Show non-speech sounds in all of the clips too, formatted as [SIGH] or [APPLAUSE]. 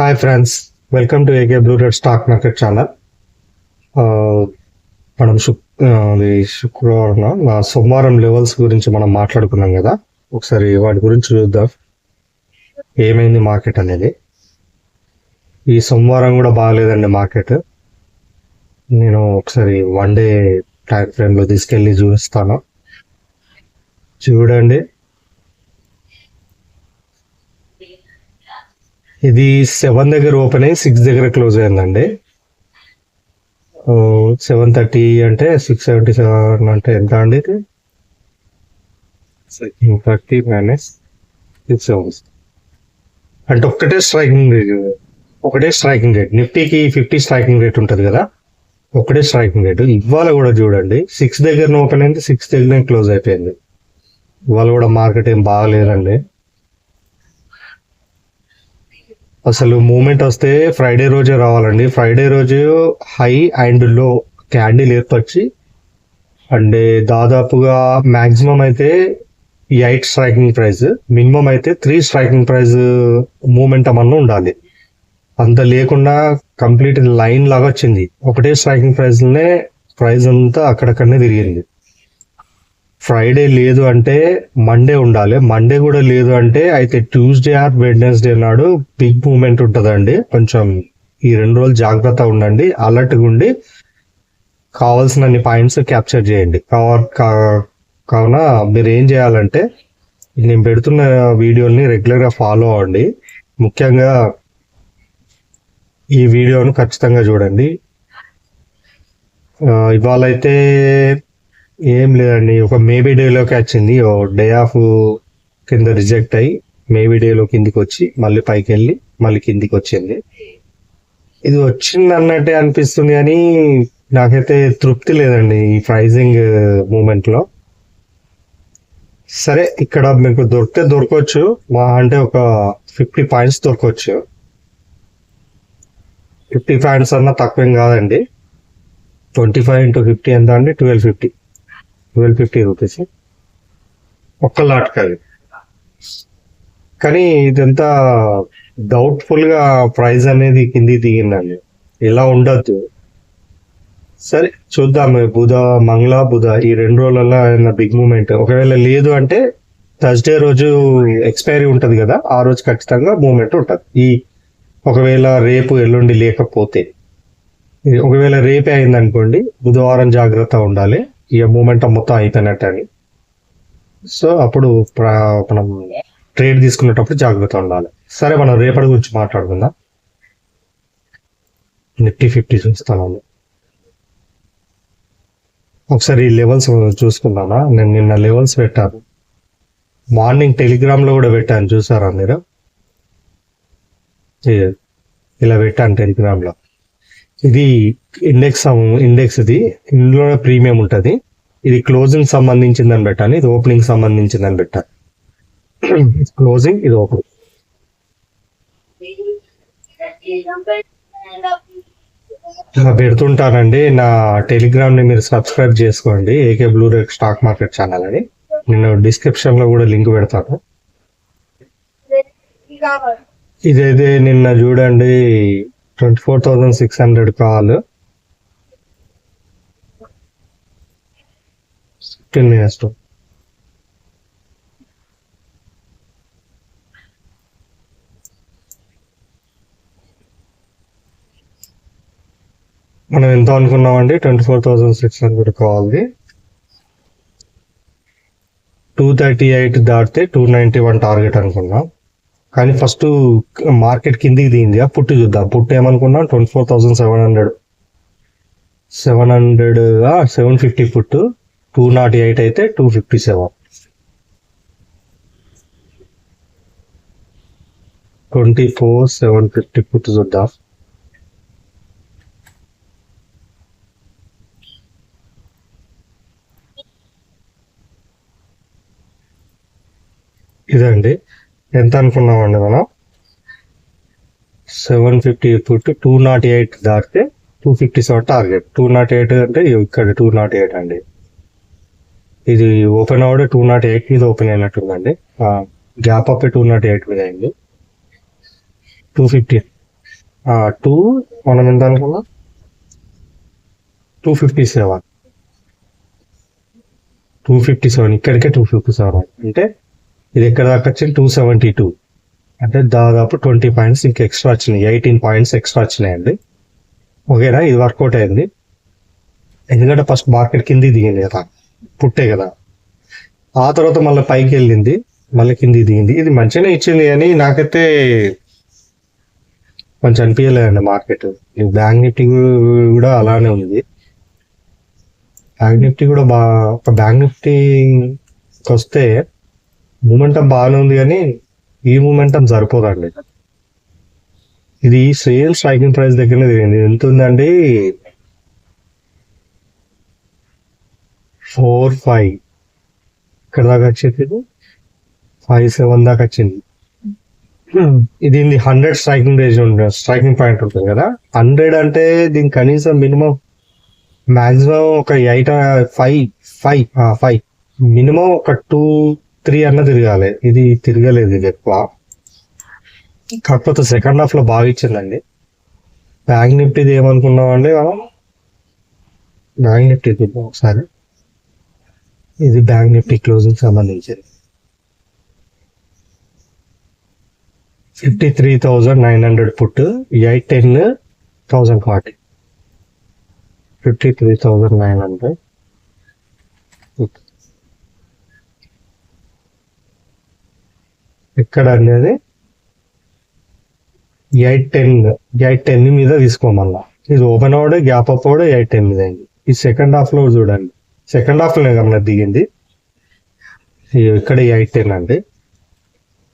Hi friends welcome to AK blue red stock market channel మనం శుక్ అది శుక్రవారం సోమవారం లెవెల్స్ గురించి మనం మాట్లాడుకున్నాం కదా. ఒకసారి వాటి గురించి చూద్దాం. ఏమైంది మార్కెట్ అనేది? ఈ సోమవారం కూడా బాగలేదండి మార్కెట్ నేను ఒకసారి వన్ డే టైం ఫ్రేమ్లో తీసుకెళ్ళి చూపిస్తాను. చూడండి. ఇది సెవెన్ దగ్గర ఓపెన్ అయ్యి సిక్స్ దగ్గర క్లోజ్ అయిందండి. సెవెన్ థర్టీ అంటే సిక్స్ సెవెంటీ సెవెన్ అంటే ఎంత అండి ఇది? Thirty minus six seven. అంటే ఒక్కటే స్ట్రైకింగ్ రేట్ ఒకటే స్ట్రైకింగ్ రేట్ నిఫ్టీకి ఫిఫ్టీ స్ట్రైకింగ్ రేట్ ఉంటుంది కదా? ఒకటే స్ట్రైకింగ్ రేట్ ఇవాళ కూడా చూడండి సిక్స్ దగ్గర ఓపెన్ అయింది సిక్స్ దగ్గర క్లోజ్ అయిపోయింది. ఇవాళ కూడా మార్కెట్ ఏం బాగలేదండి. అసలు మూమెంట్ వస్తే ఫ్రైడే రోజే రావాలండి. ఫ్రైడే రోజు హై అండ్లో క్యాండిల్ ఏర్పరిచి అండ్ దాదాపుగా మ్యాక్సిమం అయితే ఎయిట్ స్ట్రైకింగ్ ప్రైస్ మినిమం అయితే త్రీ స్ట్రైకింగ్ ప్రైస్ మూమెంట్ అన్న ఉండాలి. అంత లేకుండా కంప్లీట్ లైన్ లాగా వచ్చింది. ఒకటే స్ట్రైకింగ్ ప్రైస్నే ప్రైజ్ అంతా అక్కడక్కడనే తిరిగింది. ఫ్రైడే లేదు అంటే మండే ఉండాలి. మండే కూడా లేదు అంటే అయితే ట్యూస్డే ఆర్ వెడ్నెస్డే నాడు బిగ్ మూమెంట్ ఉంటుందండి. కొంచెం ఈ రెండు రోజులు జాగ్రత్త ఉండండి. అలర్ట్గా ఉండి కావాల్సినన్ని పాయింట్స్ క్యాప్చర్ చేయండి. కా- కావున మీరు ఏం చేయాలంటే నేను పెడుతున్న వీడియోని రెగ్యులర్గా ఫాలో అవ్వండి. ముఖ్యంగా ఈ వీడియోను ఖచ్చితంగా చూడండి. ఇవాళ అయితే ఏం లేదండి. ఒక మేబీ డేలోకి వచ్చింది. ఓ డే ఆఫ్ కింద రిజెక్ట్ అయ్యి మేబీ డేలో కిందికి వచ్చి మళ్ళీ పైకి వెళ్ళి మళ్ళీ కిందికి వచ్చింది ఇది వచ్చింది అన్నట్టే అనిపిస్తుంది కానీ నాకైతే తృప్తి లేదండి ఈ ప్రైజింగ్ మూమెంట్లో సరే ఇక్కడ మీకు దొరికితే దొరకవచ్చు. మా అంటే ఒక ఫిఫ్టీ పాయింట్స్ దొరకవచ్చు. ఫిఫ్టీ పాయింట్స్ అన్నా తక్కువేం కాదండి. ట్వంటీ ఫైవ్ ఇంటూ ఫిఫ్టీ ఎంత అండి? Twelve fifty twelve fifty rupees. ఒక్క లాట్ కాదు. కానీ ఇదంతా డౌట్ఫుల్గా ప్రైజ్ ప్రైస్ అనేది కింది దిగిందండి. ఇలా ఉండొద్దు. సరే చూద్దాం. బుధ మంగళ బుధ ఈ రెండు రోజులలో ఏదైనా బిగ్ మూమెంట్. ఒకవేళ లేదు అంటే థర్స్డే రోజు ఎక్స్పైరీ ఉంటుంది కదా ఆ రోజు ఖచ్చితంగా మూమెంట్ ఉంటుంది. ఈ ఒకవేళ రేపు ఎల్లుండి లేకపోతే. ఇది ఒకవేళ రేపే అయిందనుకోండి బుధవారం జాగ్రత్త ఉండాలి. ఇక మూమెంట్ మొత్తం అయిపోయినట్టు అని సో అప్పుడు మనం ట్రేడ్ తీసుకునేటప్పుడు జాగ్రత్త ఉండాలి. సరే మనం రేపటి గురించి మాట్లాడుకుందాం. నిఫ్టీ ఫిఫ్టీ చూస్తాను. ఒకసారి ఈ లెవెల్స్ చూసుకుందామా? నేను నిన్న లెవెల్స్ పెట్టాను. మార్నింగ్ టెలిగ్రామ్లో కూడా పెట్టాను చూసారా మీరు? ఇలా పెట్టాను టెలిగ్రామ్లో ఇది ఇండెక్స్ ఇండెక్స్ ఇది. ఇందులో ప్రీమియం ఉంటుంది. ఇది క్లోజింగ్ సంబంధించిందని పెట్టాను ఇది ఓపెనింగ్ సంబంధించిందని పెట్టాను క్లోజింగ్ [CLEARS THROAT] ఇది ఓపెనింగ్ పెడుతుంటానండి. నా టెలిగ్రామ్ని మీరు సబ్స్క్రైబ్ చేసుకోండి. AK blue red stock market channel అని. నేను డిస్క్రిప్షన్లో కూడా లింక్ పెడతాను. ఇదైతే నిన్న చూడండి. Twenty four thousand six hundred call. Fifteen minutes మనం ఎంత అనుకున్నామండి? Twenty four thousand six hundred కావాలి టూ థర్టీ ఎయిట్ దాటితే టూ నైంటీ వన్ టార్గెట్ అనుకున్నాం. కానీ ఫస్ట్ మార్కెట్ కిందికి దిగింది ఆ పుట్టు చూద్దాం. పుట్టు ఏమనుకున్నా? Twenty four thousand seven hundred seven hundred seven fifty put. Two nought eight అయితే two fifty seven twenty four seven fifty put చూద్దాం. ఇదండి. ఎంత అనుకున్నామండి మనం? Seven fifty put two nought eight దాటితే two fifty seven target. Two nought eight అంటే ఇక్కడ two not eight అండి. ఇది ఓపెన్ అవడే టూ నాట్ ఎయిట్ మీద open అయినట్టుందండి. Gap up two nought eight మీద అయింది. Two fifty. టూ మనం ఎంత అనుకున్నాం? Two fifty seven. Two fifty seven. ఇక్కడికే టూ ఫిఫ్టీ సెవెన్. అంటే ఇది ఎక్కడ దాకా వచ్చింది? టూ సెవెంటీ టూ అంటే దాదాపు ట్వంటీ పాయింట్స్ ఇంకా ఎక్స్ట్రా వచ్చినాయి. ఎయిటీన్ పాయింట్స్ ఎక్స్ట్రా వచ్చినాయండి. ఓకేనా? ఇది వర్కౌట్ అయింది. ఎందుకంటే ఫస్ట్ మార్కెట్ కింది దిగింది కదా. పుట్టే కదా. ఆ తర్వాత మళ్ళీ పైకి వెళ్ళింది. మళ్ళీ కింది దిగింది. ఇది మంచిగానే ఇచ్చింది కానీ నాకైతే కొంచెం అనిపించలేదండి మార్కెట్ బ్యాంక్ నిఫ్టీ కూడా అలానే ఉంది. బ్యాంక్ నిఫ్టీ కూడా బాగా ఒక బ్యాంక్ నిఫ్టీకి వస్తే మూమెంటం బాగానే ఉంది కానీ ఈ మూమెంటం సరిపోదండి. ఇది సేమ్ స్ట్రైకింగ్ ప్రైస్ దగ్గరనే తిరిగింది. ఎంత ఉందండి? ఫోర్ ఫైవ్ ఇక్కడ దాకా వచ్చింది? ఫైవ్ సెవెన్ దాకా వచ్చింది. ఇది హండ్రెడ్ స్ట్రైకింగ్ రేంజ్ ఉంటుంది స్ట్రైకింగ్ పాయింట్ ఉంటుంది కదా? హండ్రెడ్ అంటే దీనికి కనీసం మినిమం మాక్సిమం ఒక eight five five five minimum ఒక టూ త్రీ అన్న తిరగాలి. ఇది తిరగలేదు ఇది ఎక్కువ. కాకపోతే సెకండ్ హాఫ్లో బాగా ఇచ్చిందండి. బ్యాంక్ నిఫ్టీది ఏమనుకున్నాం అండి మనం? బ్యాంక్ నిఫ్టీ చూద్దాం ఒకసారి. ఇది బ్యాంక్ నిఫ్టీ క్లోజింగ్ సంబంధించింది. Fifty three thousand nine hundred put eight ten thousand forty fifty three thousand nine hundred ఇక్కడ అనేది ఎయిట్ టెన్ ఎయిట్ టెన్ మీద తీసుకోమల్లా ఇది ఓపెన్ అవడు గ్యాప్ అప్ అవడు ఎయిట్ టెన్ మీద అయింది. ఈ సెకండ్ హాఫ్లో చూడండి. సెకండ్ హాఫ్లో కన్నా దిగింది. ఇక్కడ ఎయిట్ టెన్ అండి.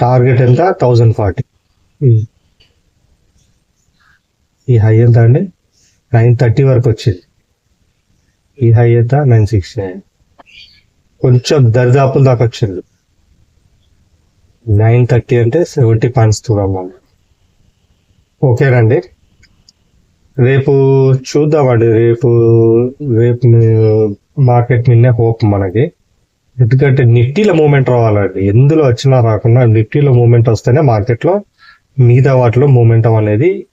టార్గెట్ ఎంత? Thousand forty. ఈ హై ఎంత అండి? నైన్ థర్టీ వరకు వచ్చింది. ఈ హై ఎంత? Nine sixty nine. కొంచెం దరిదాపుల దాకా వచ్చింది. నైన్ థర్టీ అంటే సెవెంటీ పాయింట్స్ దూరం ఓకేనండి రేపు చూద్దామండి రేపు రేపు మార్కెట్ నిన్నే హోప్ మనకి. ఎందుకంటే నిఫ్టీలో మూమెంట్ రావాలండి. ఎందులో వచ్చినా రాకుండా నిఫ్టీలో మూమెంట్ వస్తేనే మార్కెట్లో మిగతా వాటిలో మూమెంటం అనేది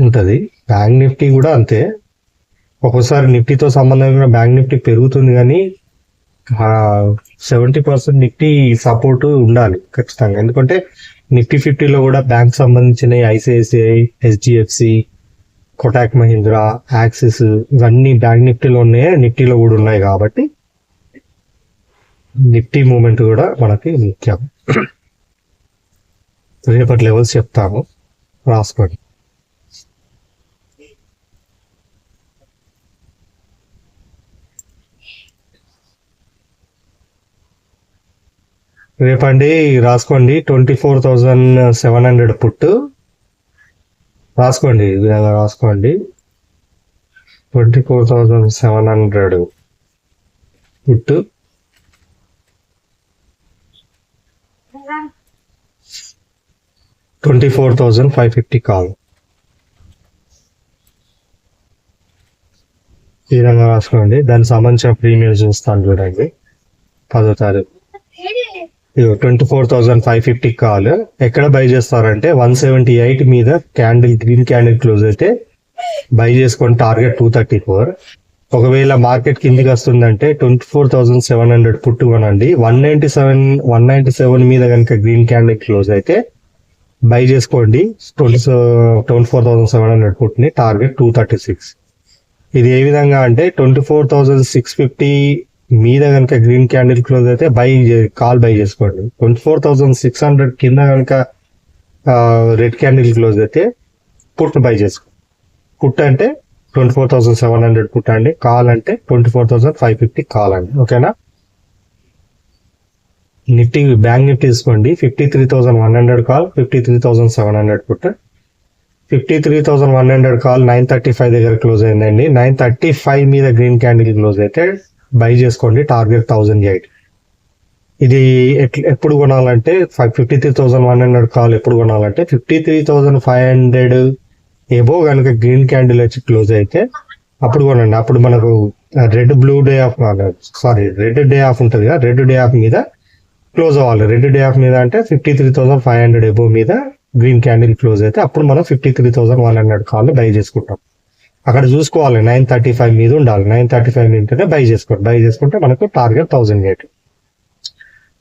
ఉంటుంది. బ్యాంక్ నిఫ్టీ కూడా అంతే. ఒక్కోసారి నిఫ్టీతో సంబంధం కూడా బ్యాంక్ నిఫ్టీ పెరుగుతుంది కానీ సెవెంటీ పర్సెంట్ నిఫ్టీ సపోర్ట్ ఉండాలి ఖచ్చితంగా. ఎందుకంటే నిఫ్టీ ఫిఫ్టీలో కూడా బ్యాంక్ సంబంధించిన ICICI HDFC Kotak Mahindra Axis ఇవన్నీ బ్యాంక్ నిఫ్టీలో ఉన్నాయి నిఫ్టీలో కూడా ఉన్నాయి కాబట్టి నిఫ్టీ మూమెంట్ కూడా మనకి ముఖ్యం. రేపటి లెవెల్స్ చెప్తాము. రాసుకోండి. రేపండి రాసుకోండి. Twenty four thousand seven hundred put. రాసుకోండి ఈ విధంగా రాసుకోండి. Twenty four thousand seven hundred put. Twenty four thousand five fifty call. ఈ విధంగా రాసుకోండి. దానికి సంబంధించిన ప్రీమియం చూస్తాను చూడండి. పదో తారీఖు. Twenty four thousand five fifty call ఎక్కడ బై చేస్తారంటే వన్ సెవెంటీ ఎయిట్ మీద క్యాండిల్ గ్రీన్ క్యాండిల్ క్లోజ్ అయితే బై చేసుకొని టార్గెట్ టూ థర్టీ ఫోర్ ఒకవేళ మార్కెట్ కిందికి వస్తుందంటే twenty four thousand seven hundred put కొనండి. One ninety seven one ninety seven మీద కనుక గ్రీన్ క్యాండిల్ క్లోజ్ అయితే బై చేసుకోండి. Twenty twenty four thousand seven hundred పుట్టిని target two thirty six ఇది ఏ విధంగా అంటే twenty four thousand six fifty మీద కనుక గ్రీన్ క్యాండిల్ క్లోజ్ అయితే బై కాల్ బై చేసుకోండి. Twenty four thousand six hundred కింద కనుక రెడ్ క్యాండిల్ క్లోజ్ అయితే పుట్ను బై చేసుకో పుట్ అంటే twenty four thousand seven hundred put అండి. కాల్ అంటే twenty four thousand five fifty call అండి ఓకేనా నిఫ్టీ బ్యాంక్ నిఫ్టీ తీసుకోండి. Fifty three thousand one hundred call fifty three thousand seven hundred put fifty three thousand one hundred call nine thirty five దగ్గర close అయిందండి. Nine thirty five మీద green candle close అయితే buy చేసుకోండి target thousand eight. ఇది ఎప్పుడు కొనాలంటే five fifty three thousand one hundred call ఎప్పుడు కొనాలంటే fifty three thousand five hundred above కనుక గ్రీన్ క్యాండిల్ వచ్చి క్లోజ్ అయితే అప్పుడు కొనండి. అప్పుడు మనకు red blue day off sorry red day off ఉంటుంది కదా రెడ్ డే ఆఫ్ మీద క్లోజ్ అవ్వాలి. రెడ్ డే ఆఫ్ మీద అంటే fifty three thousand five hundred above మీద గ్రీన్ క్యాండిల్ క్లోజ్ అయితే అప్పుడు మనం fifty three thousand one hundred call buy చేసుకుంటాం. అక్కడ చూసుకోవాలి. నైన్ థర్టీ ఫైవ్ మీద ఉండాలి. నైన్ థర్టీ ఫైవ్ ఉంటేనే బై చేసుకోండి బై చేసుకుంటే మనకు టార్గెట్ థౌసండ్ ఎయిట్.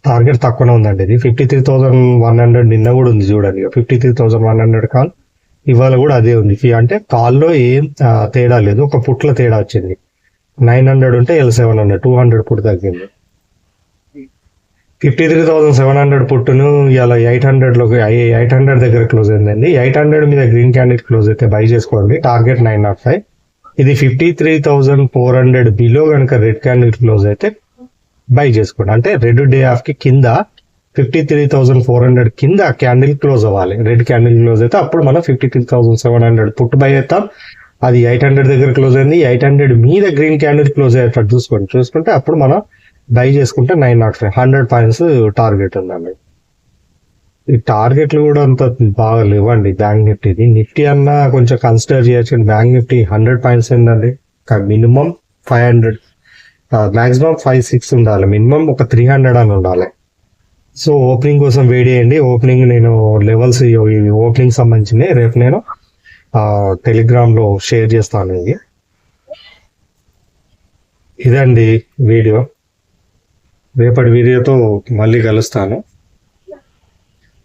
టార్గెట్ తక్కువనే ఉందండి ఇది. Fifty three thousand one hundred నిన్న కూడా ఉంది చూడండి fifty three thousand one hundred call. ఇవాళ కూడా అదే ఉంది. ఫీ అంటే కాల్లో ఏం తేడా లేదు. ఒక పుట్ల తేడా వచ్చింది. నైన్ హండ్రెడ్ ఉంటే L seven hundred two hundred put తగ్గింది. Fifty three thousand seven hundred పుట్టును ఇలా ఎయిట్ హండ్రెడ్లోకి ఎయిట్ హండ్రెడ్ దగ్గర క్లోజ్ అయిందండి. ఎయిట్ హండ్రెడ్ మీద గ్రీన్ క్యాండిల్ క్లోజ్ అయితే బై చేసుకోండి. టార్గెట్ నైన్ నాట్ ఫైవ్ ఇది fifty three thousand four hundred below కనుక రెడ్ క్యాండిల్ క్లోజ్ అయితే బై చేసుకోండి. అంటే రెడ్ డే ఆఫ్కి కింద fifty three thousand four hundred కింద క్యాండిల్ క్లోజ్ అవ్వాలి. రెడ్ క్యాండిల్ క్లోజ్ అయితే అప్పుడు మనం fifty three thousand seven hundred put buy అవుతాం అది ఎయిట్ హండ్రెడ్ దగ్గర క్లోజ్ అయింది. ఎయిట్ హండ్రెడ్ మీద గ్రీన్ క్యాండిల్ క్లోజ్ అయ్యేటట్టు చూసుకోండి. చూసుకుంటే అప్పుడు మనం బై చేసుకుంటే nine naught five. Hundred points target ఉందండి ఈ టార్గెట్లు కూడా అంత బాగా లేవండి బ్యాంక్ నిఫ్టీది. నిఫ్టీ అన్నా కొంచెం కన్సిడర్ చేయొచ్చు బ్యాంక్ నిఫ్టీ హండ్రెడ్ పాయింట్స్ ఏంటండి minimum five hundred maximum five six ఉండాలి. మినిమం ఒక త్రీ హండ్రెడ్ అని ఉండాలి. సో ఓపెనింగ్ కోసం వెయిట్ చేయండి. ఓపెనింగ్ నేను లెవెల్స్ ఓపెనింగ్ సంబంధించినవి రేపు నేను టెలిగ్రామ్లో షేర్ చేస్తాను ఇది. ఇదండి వీడియో. రేపటి వీడియోతో మళ్ళీ కలుస్తాను.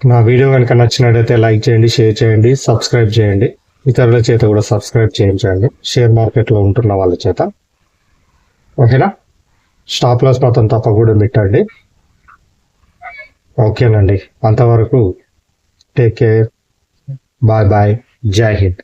నా వీడియో కనుక నచ్చినట్టయితే లైక్ చేయండి షేర్ చేయండి సబ్స్క్రైబ్ చేయండి. ఇతరుల చేత కూడా సబ్స్క్రైబ్ చేయించండి. షేర్ మార్కెట్లో ఉంటున్న వాళ్ళ చేత. ఓకేనా? స్టాప్ లాస్ మాత్రం తప్పకుండా పెట్టండి. ఓకేనండి. అంతవరకు టేక్ కేర్. Bye bye. జై హింద్.